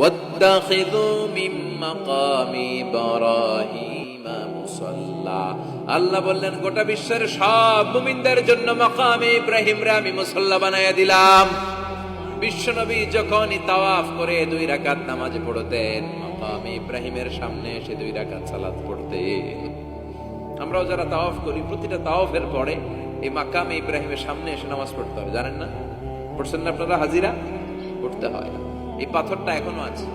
واتخذوا من مقام إبراهيم মুসল্লা আল্লাহ বললেন গোটা বিশ্বের সব মুমিনদের জন্য মাকামে ইব্রাহিমরে আমি মুসল্লা বানাইয়া দিলাম বিশ্বনবী যখনই তাওয়াফ করে দুই রাকাত নামাজ পড়তেন মাকামে ইব্রাহিমের সামনে এসে দুই রাকাত সালাত পড়তেন আমরাও যারা তাওয়াফ করি প্রতিটা তাওয়াফের পরে এই মাকামে ইব্রাহিমের সামনে এসে নামাজ পড়তে হবে জানেন না পড়ছেন না আপনারা হাজিরা পড়তে হয় এই পাথরটা এখনও আছে।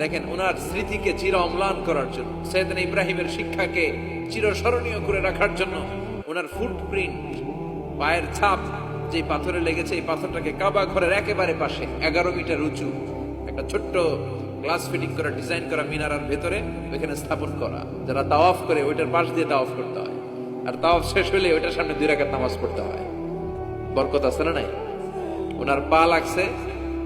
দেখেন, ওনার স্মৃতিকে চির অম্লান করার জন্য, সৈয়দনা ইব্রাহিমের শিক্ষাকে চিরস্মরণীয় করে রাখার জন্য ওনার ফুটপ্রিন্ট পায়ের ছাপ যে পাথরে লেগেছে, এই পাথরটাকে কাবা ঘরের একেবারে পাশে, এগারো মিটার উঁচু, একটা ছোট্ট গ্লাস ফিটিং করা ডিজাইন করা মিনারার ভেতরে ওইখানে স্থাপন করা। যারা তাওয়াফ করে, ওইটার পাশ দিয়ে তাওয়াফ করতে হয়। আর তাওয়াফ শেষ হলে ওইটার সামনে দুই রাকাত নামাজ পড়তে হয়। বরকত আছে না নাই? ওনার পা লাগছে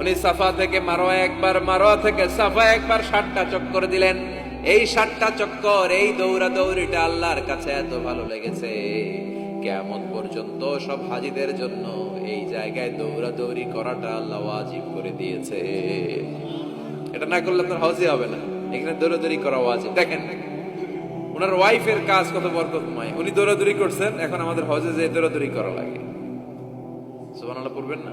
উনি সাফা থেকে মারোয়া একবার মারোয়া থেকে সাফা, একবার ষাটটা চক্কর দিলেন। এই ষাটটা চক্কর, এই দৌড়া দৌড়িটা আল্লাহর কাছে এত ভালো লেগেছে। কেমন পর্যন্ত সব হাজিদের জন্য এই জায়গায় দৌড়াদৌড়ি করাটা আল্লাহ ওয়াজিব করে দিয়েছে। এটা না করলে আপনার হজই হবে না। এখানে দৌড়াদৌড়ি করা ওয়াজিব। দেখেন, ওনার ওয়াইফের কাজ কত বরকতময়। উনি দৌড়াদৌড়ি করছেন, এখন আমাদের হজে যে দৌড়াদৌড়ি করা লাগে। সুবহানাল্লাহ, পড়বেন না?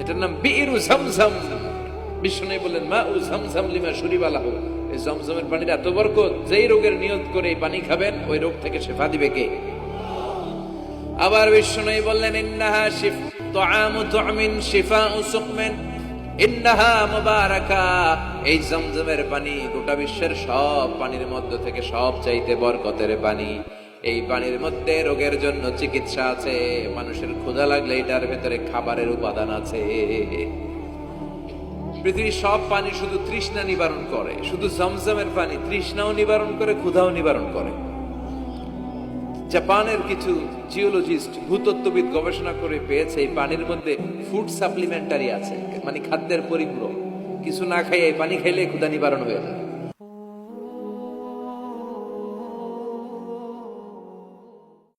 এটার নাম বীরু ঝমঝম। বিষ্ণু বললেন, মা ও ঝমঝম লিমা সুরিবালাহ এই জমজমের পানির এত বরকত, যেই রোগের নিয়ত করে এই পানি খাবেন, ওই রোগ থেকে শেফা দিবে কে? আবার বিষ্ণু বললেন, ইন্নাহা শিফ, তুআমু তুমিন শিফাউ সুকমিন ইন্নাহা মুবারাকা। এই পানি গোটা বিশ্বের সব পানির মধ্যে থেকে সব চাইতে বরকতের পানি। এই পানির মধ্যে রোগের জন্য চিকিৎসা আছে। মানুষের ক্ষুধা লাগলে এটার ভেতরে খাবারের উপাদান আছে। পৃথিবীর সব পানি শুধু তৃষ্ণা নিবারণ করে, শুধু জমজমের পানি তৃষ্ণাও নিবারণ করে, ক্ষুধাও নিবারণ করে। জাপানের কিছু জিওলজিস্ট ভূতত্ত্ববিদ গবেষণা করে পেয়েছে, এই পানির মধ্যে ফুড সাপ্লিমেন্টারি আছে মানে খাদ্যের পরিপূরক। কিছু না খাইয়ে পানি খাইলে ক্ষুধা নিবারণ হয়ে যায়।